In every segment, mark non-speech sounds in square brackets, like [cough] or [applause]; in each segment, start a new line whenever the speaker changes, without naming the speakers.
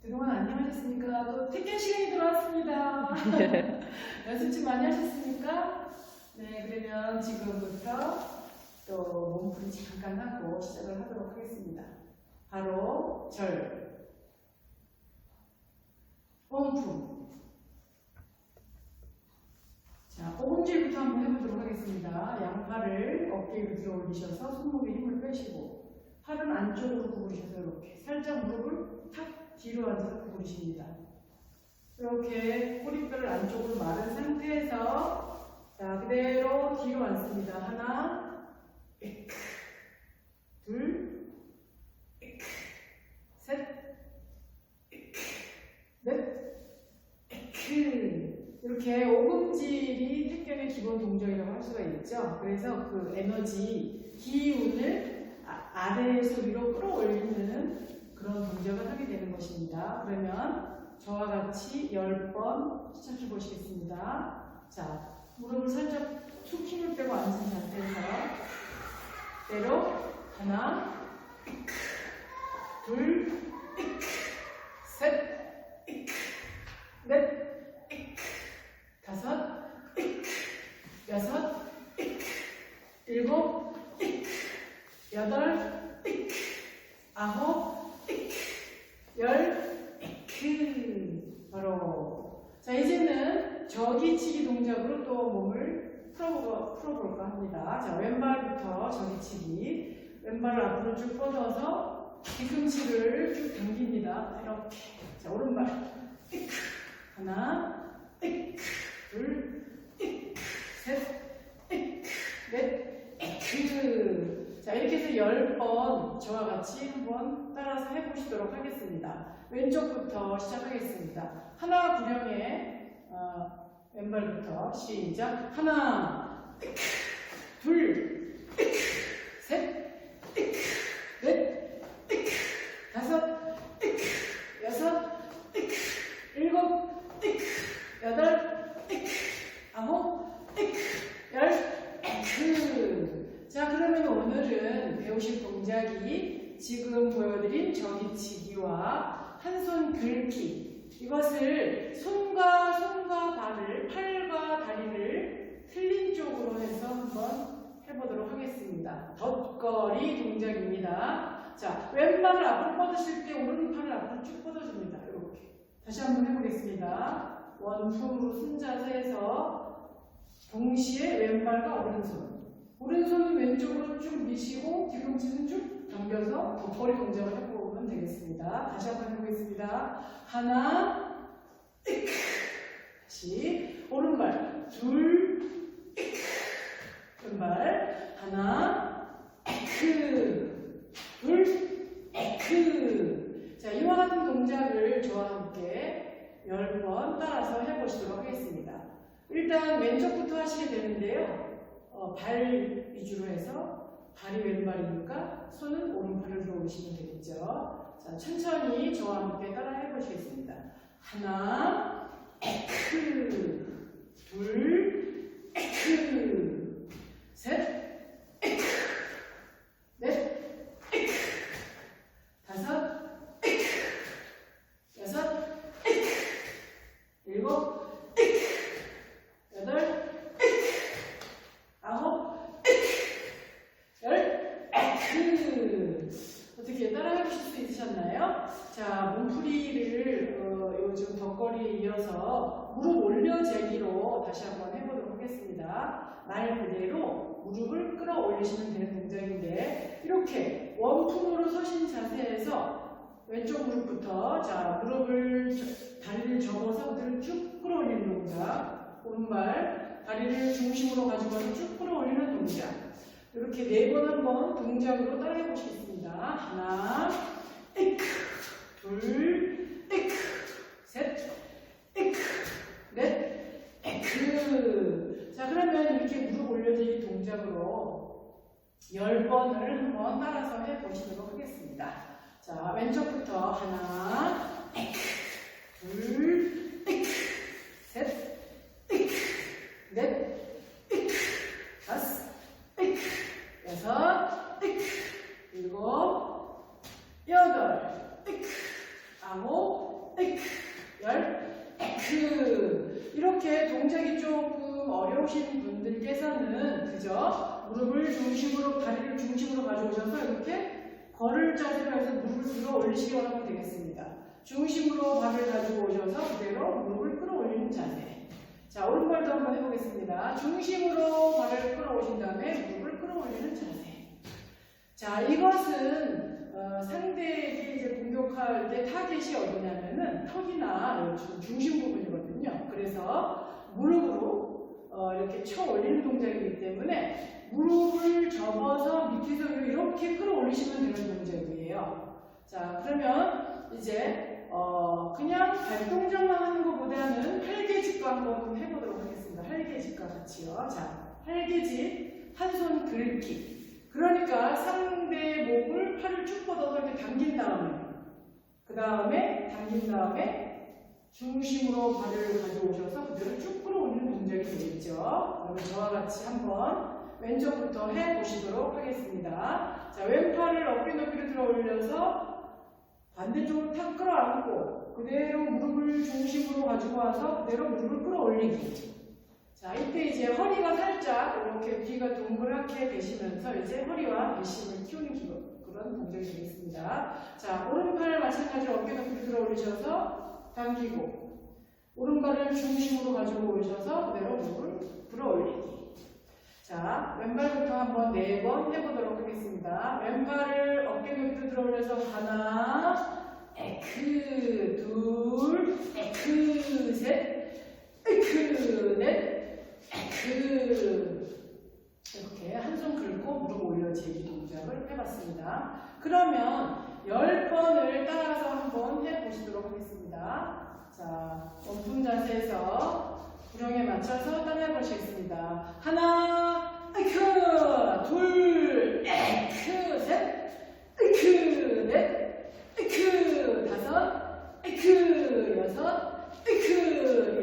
그동안 안녕하셨습니까? 또 퇴근 시간이 돌아왔습니다. [laughs] 연습 좀 많이 하셨습니까? 네, 그러면 지금부터 또 몸풀이 잠깐 하고 시작을 하도록 하겠습니다. 바로 절, 원품. 자, 오금질부터 한번 해보도록 하겠습니다. 양팔을 어깨 위로 들어 올리셔서 손목에 힘을 빼시고 팔은 안쪽으로 구부리셔서 이렇게 살짝 무릎을 탁 뒤로 앉아서 구부리십니다. 이렇게 꼬리뼈를 안쪽으로 마른 상태에서 자 그대로 뒤로 앉습니다. 하나, 에크, 둘, 에크, 셋, 에크, 넷, 에크 이렇게 오금질이 태견의 기본 동작이라고 할 수가 있죠. 그래서 그 에너지, 기운을 아- 아래에서 위로 끌어올리는 그런 동작을 하게 되는 것입니다. 그러면 저와 같이 10번 시작해 보시겠습니다. 자, 무릎을 살짝 툭 힘을 빼고 앉은 상태에서 그대로 하나, 둘, 셋, 넷, 다섯, 여섯, 일곱, 여덟, 아홉, 열, 그 바로 자 이제는 저기치기 동작으로 또 몸을 풀어볼까 합니다. 자 왼발부터 저기치기. 왼발을 앞으로 쭉 뻗어서 뒤꿈치를 쭉 당깁니다. 이렇게. 자 오른발. 으크, 하나. 으크, 둘. 으크, 셋. 으크, 넷. 으크. 자 이렇게 해서 10번 저와 같이 한번 따라서 해보시도록 하겠습니다. 왼쪽부터 시작하겠습니다. 하나 구령에 어, 왼발부터 시작. 하나, 둘, 셋, 넷, 다섯, 여섯, 일곱, 여덟, 아홉, 열. 자 그러면 오늘은 배우실 동작이 지금 보여드린 저기치기와 한 손 긁기 이것을 손과 손과 발을 팔과 다리를 틀린 쪽으로 해서 한번 해보도록 하겠습니다. 덧거리 동작입니다. 자 왼발을 앞으로 뻗으실 때 오른팔을 앞으로 쭉 뻗어줍니다. 이렇게 다시 한번 해보겠습니다. 원품으로 순자세에서 동시에 왼발과 오른손 오른손은 왼쪽으로 쭉 미시고 뒤꿈치는 쭉 당겨서 덧거리 동작을 해보면 되겠습니다. 다시 한번 해보겠습니다. 하나. 다시 오른발 둘. 왼발 하나, 에크, 둘, 에크. 자 이와 같은 동작을 저와 함께 10번 따라서 해보시도록 하겠습니다. 일단 왼쪽부터 하시게 되는데요. 어, 발 위주로 해서 발이 왼발이니까 손은 오른팔을 들어오시면 되겠죠. 자, 천천히 저와 함께 따라 해보시겠습니다. 하나, 에크, 둘, 에크, 셋, 에크, 넷, 에크, 다섯, 에크, 여섯, 에크, 일곱, 에크, 여덟, 아홉, 열, 에크. 어떻게 따라해 보실 수 있으셨나요? 자, 몸풀이를 어, 요즘 덧거리에 이어서 무릎 올려재기로 다시 한번 해보도록 말 그대로 무릎을 끌어올리시면 되는 동작인데 이렇게 원품으로 서신 자세에서 왼쪽 무릎부터 자 무릎을 저- 다리를 접어서 그대로 쭉 끌어올리는 동작 오른발 다리를 중심으로 가지고서 쭉 끌어올리는 동작. 이렇게 네 번 한번 동작으로 따라해 보시겠습니다. 하나, 에크, 둘, 에크, 셋, 에크, 넷, 에크. 자, 그러면 이렇게 무릎 올려주기 동작으로 10번을 한번 따라서 해보시도록 하겠습니다. 자, 왼쪽부터 하나, 에크, 둘, 에크, 셋, 에크, 넷, 에크, 다섯, 에크, 여섯, 에크, 일곱, 여덟, 에크, 아홉, 에크, 열, 에크. 이렇게 동작이 어려우신 분들께서는 그저 무릎을 중심으로, 다리를 중심으로 가져오셔서 이렇게 걸을 자세로 해서 무릎을 들어 올리시기 바라면 되겠습니다. 중심으로 발을 가지고 오셔서 그대로 무릎을 끌어올리는 자세. 자, 오른발도 한번 해보겠습니다. 중심으로 발을 끌어오신 다음에 무릎을 끌어올리는 자세. 자, 이것은 어, 상대에게 이제 공격할 때 타겟이 어디냐면은 턱이나 요 중심 부분이거든요. 그래서 무릎으로 어, 이렇게 쳐 올리는 동작이기 때문에 무릎을 접어서 밑에서 이렇게 끌어올리시면 되는 동작이에요. 자, 그러면 이제 어, 그냥 발동작만 하는 것보다는 활개집과 한번 해보도록 하겠습니다. 활개집과 같이요. 자, 활개집, 한손 긁기. 그러니까 상대 목을 팔을 쭉 뻗어서 이렇게 당긴 다음에, 그 다음에 당긴 다음에 중심으로 발을 가져오셔서 그대로 쭉 끌어올리는 동작이 되겠죠. 그러면 저와 같이 한번 왼쪽부터 해 보시도록 하겠습니다. 자, 왼팔을 어깨 높이로 들어 올려서 반대쪽으로 탁 끌어안고 그대로 무릎을 중심으로 가지고 와서 그대로 무릎을 끌어올리기. 자, 이때 이제 허리가 살짝 이렇게 귀가 동그랗게 되시면서 이제 허리와 배심을 키우는 기- 그런 동작이 되겠습니다. 자, 오른팔 마찬가지로 어깨 높이로 들어 올리셔서 당기고 오른발을 중심으로 가지고 오셔서 그대로 무릎을 들어 올리기. 자, 왼발부터 한번 네 번 해보도록 하겠습니다. 왼발을 어깨 높이로 들어 올려서 하나, 에크, 둘, 에크, 셋, 에크, 넷, 에크. 이렇게 한 손 긁고 무릎 올려지기 동작을 해봤습니다. 그러면 열 번을 따라서 한번 해보시도록 하겠습니다. 자, 원품 자세에서 구령에 맞춰서 따라해 보시겠습니다. 하나, 에크, 둘, 에크, 셋, 에크, 넷, 에크, 다섯, 에크, 여섯, 에크,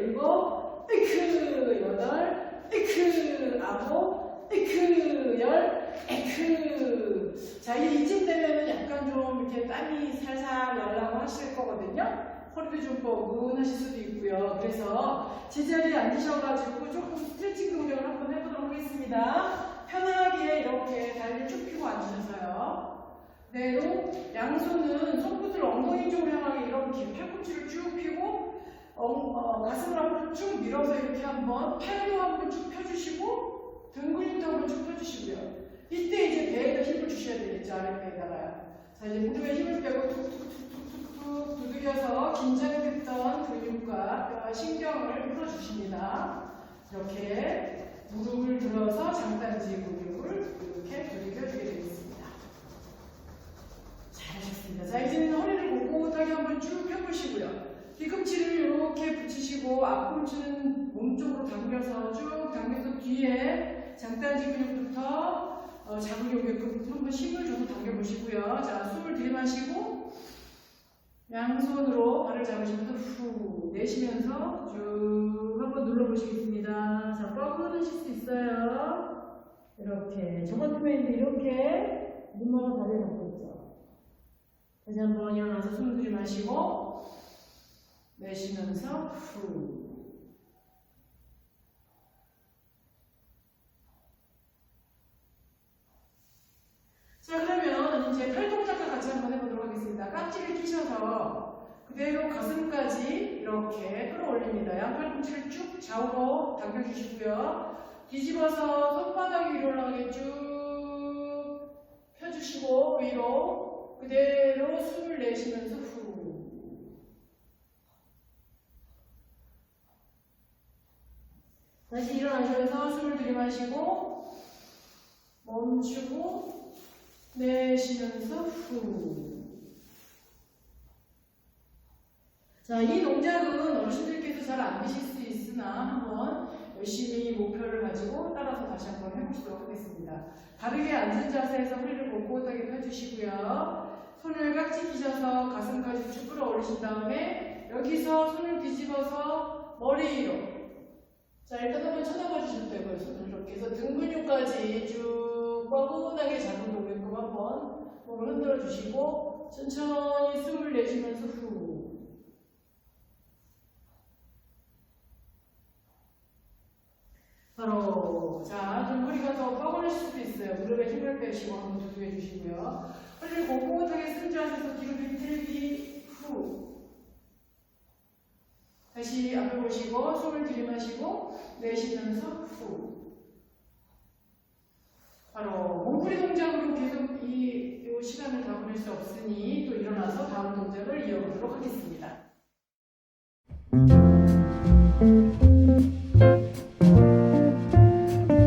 일곱, 에크, 여덟, 에크, 아홉, 에크, 열, 에크. 자, 이제 이쯤 되면은 약간 좀 이렇게 땀이 살살 날라고 하실 허리도 좀 뻐근하실 수도 있고요. 그래서 제자리에 앉으셔가지고 조금 스트레칭 동작을 한번 해보도록 하겠습니다. 편하게 이렇게 다리를 쭉 펴고 앉으셔서요. 그대로 양손은 손끝을 엉덩이 쪽으로 향하게 이렇게 팔꿈치를 쭉 펴고 엉- 어, 가슴을 앞으로 쭉 밀어서 이렇게 한번 팔도 한번 쭉 펴주시고 등 근육도 한번 쭉 펴주시고요. 이때 이제 배에다 힘을 주셔야 되겠죠. 아랫배에다가요. 자 이제 무릎에 힘을 빼고 툭툭 두드려서 긴장됐던 근육과 뼈와 신경을 풀어주십니다. 이렇게 무릎을 들어서 장단지 근육을 이렇게 두드려주게 되겠습니다. 잘하셨습니다. 자 이제는 허리를 꼿꼿하게 한번 쭉 펴보시고요. 뒤꿈치를 이렇게 붙이시고 앞꿈치는 몸쪽으로 당겨서 쭉 당겨서 뒤에 장단지 근육부터 어, 자극력에 한번 힘을 줘서 당겨보시고요. 자, 숨을 들이마시고 양손으로 발을 잡으시면서 후 내쉬면서 쭉 한번 눌러보시겠습니다. 자, 뻐근하실 수 있어요. 이렇게 저 같으면 이렇게 눈만한 다리를 잡고 있죠. 다시 한번 일어나서 숨을 들이마시고 내쉬면서 후 자 그러면 이제 팔동작과 같이 한번 하겠습니다. 깍지를 끼셔서 그대로 가슴까지 이렇게 끌어올립니다. 양팔꿈치를 쭉 좌우로 당겨주시고요. 뒤집어서 손바닥 위로 올라가게 쭉 펴주시고 위로 그대로 숨을 내쉬면서 후 다시 일어나셔서 숨을 들이마시고 멈추고 내쉬면서 후. 자, 이 동작은 어르신들께서 잘 안 되실 수 있으나 한번 열심히 목표를 가지고 따라서 다시 한번 해보시도록 하겠습니다. 다르게 앉은 자세에서 허리를 꼿꼿하게 펴주시고요. 손을 깍지 끼셔서 가슴까지 쭉 끌어올리신 다음에 여기서 손을 뒤집어서 머리 위로 자 일단 한번 쳐다봐 주셔도 되고요. 손을 이렇게 해서 등 근육까지 쭉 뻐근하게 잡은 오게끔 한번 몸을 흔들어 주시고 천천히 숨을 내쉬면서 후 바로 자좀 허리가 더 뻐근하실 수도 있어요. 무릎에 힘을 빼시고 한번 두드려 주시고요. 허리를 꼿꼿하게 승자하셔서 뒤로 비틀기 후 다시 앞에 보시고 숨을 들이마시고 내쉬면서 후 바로 몸풀이 동작으로 계속 이, 이 시간을 다 보낼 수 없으니 또 일어나서 다음 동작을 이어보도록 하겠습니다.